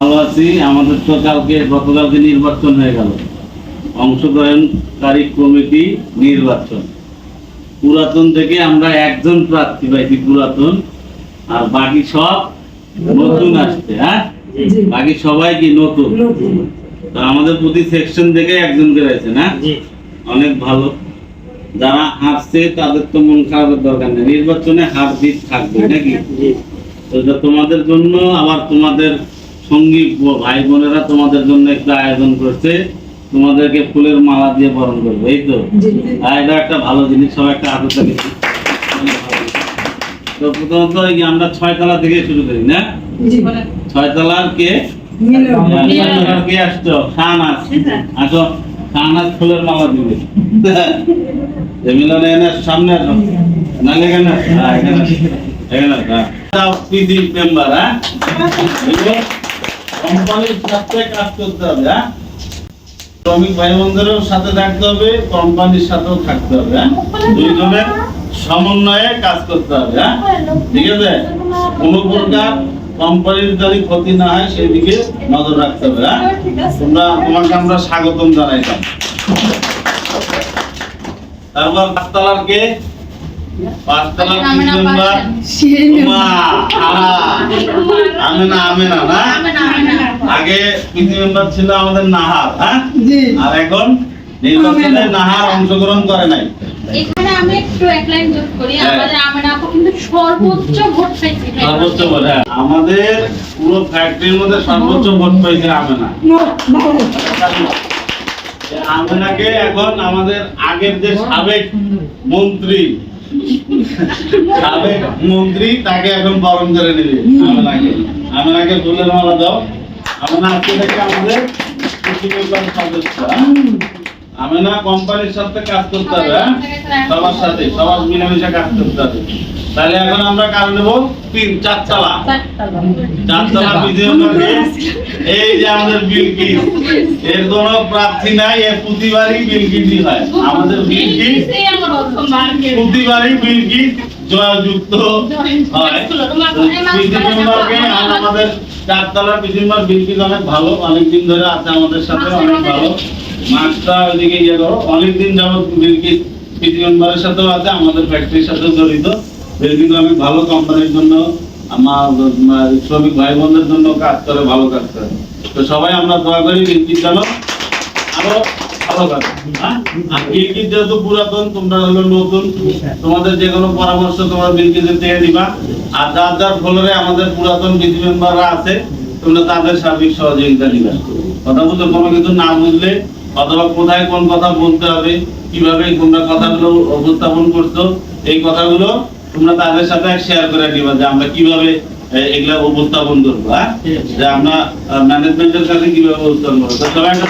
ভালো আছি। আমাদের তো কালকে গতকালকে নির্বাচন হয়ে গেল। অংশগ্রহণকারী কমিটি নির্বাচন। পুরাতন থেকে আমরা একজন প্রার্থী পাইছি পুরাতন আর বাকি সব নতুন আসছে হ্যাঁ? বাকি সবাই কি নতুন? তো আমাদের প্রতি সেকশন থেকে একজন করে আছে না অনেক ভালো। যারা হারছে তাদের তো মন খারাপের দরকার নেই। নির্বাচনে হার জিত থাকবে নাকি? তো তোমাদের জন্য আবার তোমাদের সঙ্গী ভাই বোনেরা তোমাদের জন্য একটা আয়োজন করছে। তোমাদেরকে ফুলের মালা দিয়ে বরণ করবে এই তো? এটা একটা ভালো জিনিস সবাই একটা হাতে থাকে তো প্রথমত আমরা ছয়তলা থেকে শুরু করি না? ছয়তলার কে? মিলন। ছয়তলার কে আসছো? শাহনাজ। আসো শাহনাজ ফুলের মালা দিবে। মিলনে এনে সামনে আসো। নালে এখানে। হ্যাঁ, এখানে হ্যাঁ। মেম্বার হ্যাঁ? কোম্পানির সাথে কাজ করতে হবে হ্যাঁ? শ্রমিক ভাই বোনদেরও সাথে থাকতে হবে কোম্পানির সাথেও থাকতে হবে হ্যাঁ? দুইজনের সমন্বয়ে কাজ করতে হবে হ্যাঁ? ঠিক আছে? কোনো প্রকার কোম্পানির যদি ক্ষতি না হয় সেদিকে নজর রাখতে হবে হ্যাঁ? তোমরা তোমাকে আমরা স্বাগতম জানাইতাম তারপর পাঁচতলার কে পাঁচতলার মেম্বার মা আমি না আমি না? না আগে পিসি মেম্বার ছিল আমাদের নাহার হ্যাঁ? জি। আর এখন নির্বাচনে নাহার অংশগ্রহণ করে নাই। এখানে আমি একটু এক লাইন যোগ করি হ্যাঁ। আমাদের কিন্তু সর্বোচ্চ ভোট পাইছে সর্বোচ্চ ভোট হ্যাঁ। আমাদের পুরো ফ্যাক্টরির মধ্যে সর্বোচ্চ ভোট পাইছে আমেনা। এই আমেনাকে এখন আমাদের আগের যে সাবেক মন্ত্রী সাবেক মন্ত্রী তাকে এখন বরণ করে নেবে আমেনাকে। আমেনাকে ফুলের মালা দাও। আমেনা আজকে থেকে আমাদের? কৃষি বিভাগ সদস্য? আমেনা কোম্পানির সাথে কাজ করতে হবে হ্যাঁ? সবার সাথে সবার মিলেমিশে কাজ করতে হবে। তাহলে এখন আমরা কাজ নেব তিন চারতলা। চারতলা বিজয় এই যে আমাদের বিলকিস এর কোনো প্রার্থী নাই এর প্রতিবারই বিলকিসই হয়। আমাদের বিলকিস প্রতিবারই বিলকিস জয়যুক্ত হয়। আমাদের চারতলা বিজয় মেম্বার অনেক ভালো অনেক দিন ধরে আছে আমাদের সাথে অনেক ভালো। মাছটা ওইদিকে ইয়ে করো অনেক দিন যাবত বিলকিস বিজয় সাথেও আছে আমাদের ফ্যাক্টরির সাথেও জড়িত। বিলকিস অনেক ভালো কোম্পানির জন্য আমার শ্রমিক ভাই বোনদের জন্য কাজ করে ভালো কাজ করে। তো সবাই আমরা দোয়া করি বিলকিস যেন আরও ভালো কাজ হ্যাঁ? আর বিলকিস যেহেতু পুরাতন তোমরা হলো নতুন তোমাদের যে কোনো পরামর্শ তোমরা বিলকিসের থেকে দিবা। আর যার যার ফলরে আমাদের পুরাতন বিধি মেম্বাররা আছে, তোমরা তাদের সার্বিক সহযোগিতা দিবা কথা বলতে কোনো কিছু না বুঝলে অথবা কোথায় কোন কথা বলতে হবে, কীভাবে তোমরা কথাগুলো উপস্থাপন করছ, এই কথাগুলো তোমরা তাদের সাথে শেয়ার করে দিবা যে আমরা কীভাবে এগুলা উপস্থাপন করব হ্যাঁ? যে আমরা ম্যানেজমেন্টের কাছে কীভাবে উপস্থাপন করব। সবাই একটা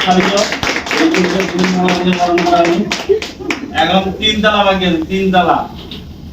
হবে। এখন তিন তালা বাকি আছে তিন তালা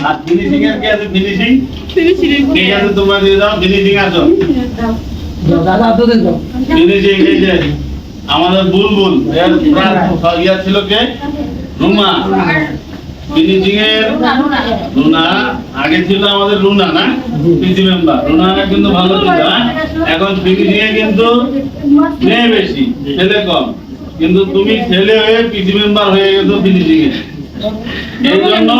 আরও আর ফিনিশিং এর কি আছে? ফিনিশিং কে আছে তোমরা দিয়ে দাও? ফিনিশিং আছো? ফিনিশিং এই যে আমাদের বুলবুল এর ইয়া ছিল কে? রুমা ফিনিশিং এর রুনা আগে ছিল আমাদের রুনা না? PG member. রুনা কিন্তু ভালো ছিল? এখন ফিনিশিং এ কিন্তু মেয়ে বেশি ছেলে কম। কিন্তু তুমি ছেলে হয়ে পিজি মেম্বার হয়ে গেছো ফিনিশিং এ এই জন্য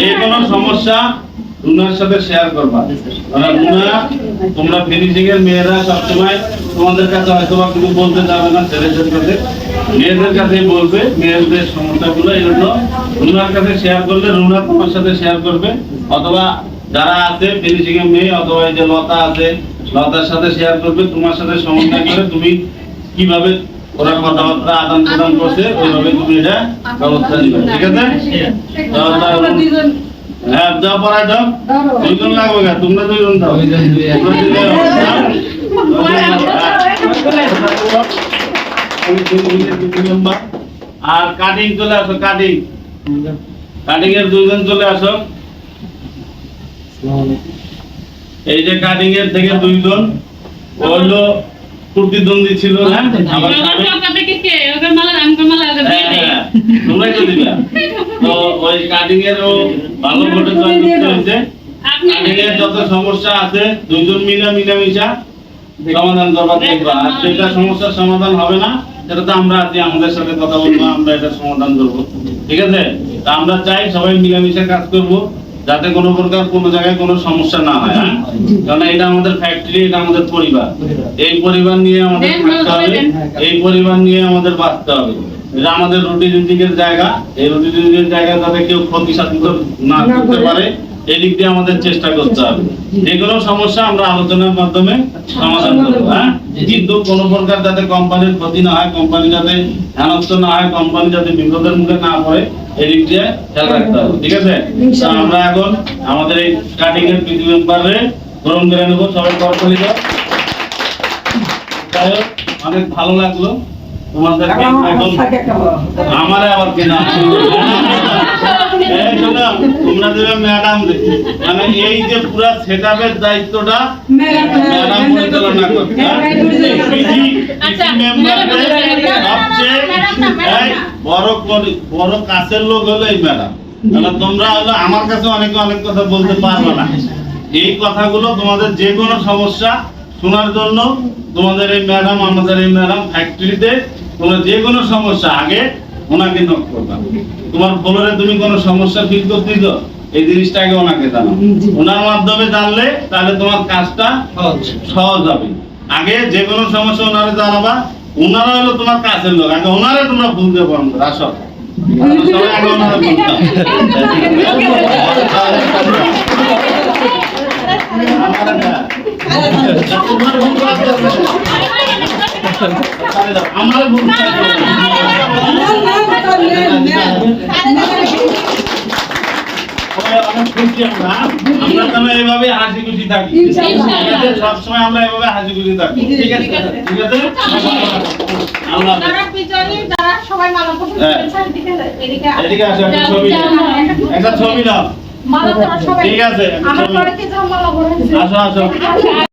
যে কোনো সমস্যা রুনার সাথে শেয়ার করবা। কারণ রুনা তোমরা ফিনিশিং এর মেয়েরা সবসময় তোমাদের কাছে হয়তো বা কিছু বলতে যাবে না ছেলেদের কাছে মেয়েদের কাছেই বলবে মেয়েদের সমস্যাগুলো এই জন্য রুনার কাছে শেয়ার করলে রুনা তোমার সাথে শেয়ার করবে। অথবা যারা আছে ফিনিশিং এর মেয়ে অথবা এই যে লতা আছে লতার সাথে শেয়ার করবে তোমার সাথে সমন্বয় করে তুমি কীভাবে ওরা কথাবার্তা আদান প্রদান করছে ওইভাবে তুমি এটা ব্যবস্থা নিবে। ঠিক আছে? হ্যাঁ যা পড়ায় দাও। দুইজন লাগবে না তোমরা দুইজন দাও। হ্যাঁ। হ্যাঁ? আর কাটিং চলে আসো কাটিং কাটিং এর দুইজন চলে আসো। এই যে কাটিং এর থেকে দুইজন। হলো প্রতিদ্বন্দ্বী ছিল না? আমার ওদের সামনে- টাকা থেকে কে? ওদের মালা আমকে মালা ওদের দিয়ে দেয় হ্যাঁ, তোমরাই তো দিবা। তো ওই কাটিং এর ভালো ভোটে জয়যুক্ত হয়েছে। কাটিং এর যত সমস্যা আছে দুইজন মিলা মিলামিশা সমাধান করবার দেখবা। আর যেটা সমস্যার সমাধান হবে না সেটা তো আমরা আছি আমাদের সাথে কথা বলব আমরা এটা সমাধান করব। ঠিক আছে? তা আমরা চাই সবাই মিলামিশা কাজ করব। যাতে কোনো প্রকার কোনো জায়গায় কোনো সমস্যা না হয় হ্যাঁ? কারণ এটা আমাদের ফ্যাক্টরি এটা আমাদের পরিবার। এই পরিবার নিয়ে আমাদের থাকতে হবে এই পরিবার নিয়ে আমাদের বাঁচতে হবে। এটা আমাদের রুটি জিন্দিগির জায়গা এই রুটি জিন্দিগির জায়গা যাতে কেউ ক্ষতি সাধিত না করতে পারে এই দিক দিয়ে আমাদের চেষ্টা করতে হবে। যে কোনো সমস্যা আমরা আলোচনার মাধ্যমে সমাধান করব হ্যাঁ? কিন্তু কোনো প্রকার যাতে কোম্পানির ক্ষতি না হয় কোম্পানি যাতে হেনস্থ না হয় কোম্পানি যাতে বিপদের মুখে না পড়ে এই দিক দিয়ে খেয়াল রাখতে হবে ঠিক আছে? আমরা এখন আমাদের এই কাটিং এর মেম্বারে গ্রহণ করে নেব সবাই করতালি যাই হোক, অনেক ভালো লাগল তোমাদের আমার আবার কেনা। তোমরা দেবে ম্যাডাম মানে এই যে পুরা সেটআপের দায়িত্বটা ম্যাডাম পরিচালনা মেম্বারদের ম্যাডাম, সবচেয়ে ম্যাডাম না, ম্যাডাম এই না। বড় বড় কাছের লোক হলো এই ম্যাডাম। তাহলে তোমরা হলো আমার কাছে অনেকে অনেক কথা বলতে পারবে না। এই কথাগুলো তোমাদের যে কোনো সমস্যা শোনার জন্য তোমাদের এই ম্যাডাম আমাদের এই ম্যাডাম ফ্যাক্টরিতে তোমার যে কোনো সমস্যা আগে ওনাকে নক করবা। তোমার ফ্লোরে তুমি কোনো সমস্যা ফিল করতেছ এই জিনিসটা আগে ওনাকে জানাও। ওনার মাধ্যমে জানলে তাহলে তোমার কাজটা সহজ হবে। আগে যে কোনো সমস্যা ওনারে জানাবা ওনারা হলো তোমার কাছের লোক আগে ওনারা তোমরা ভুল দেবো না আসো আমার ভুল খুশি আমরা। আমরা যেন এইভাবে হাসি খুশি থাকি। ঠিক আছে? সবসময় আমরা এভাবে হাসি খুশি থাকি ঠিক আছে? ঠিক আছে? আল্লাহ হাফেজ। যারা বিজয়ী যারা সবাই মালা পছন্দ। এদিকে এদিকে এদিকে আসো একটা ছবি একটা ছবি নাও ঠিক আছে, আসো আসো।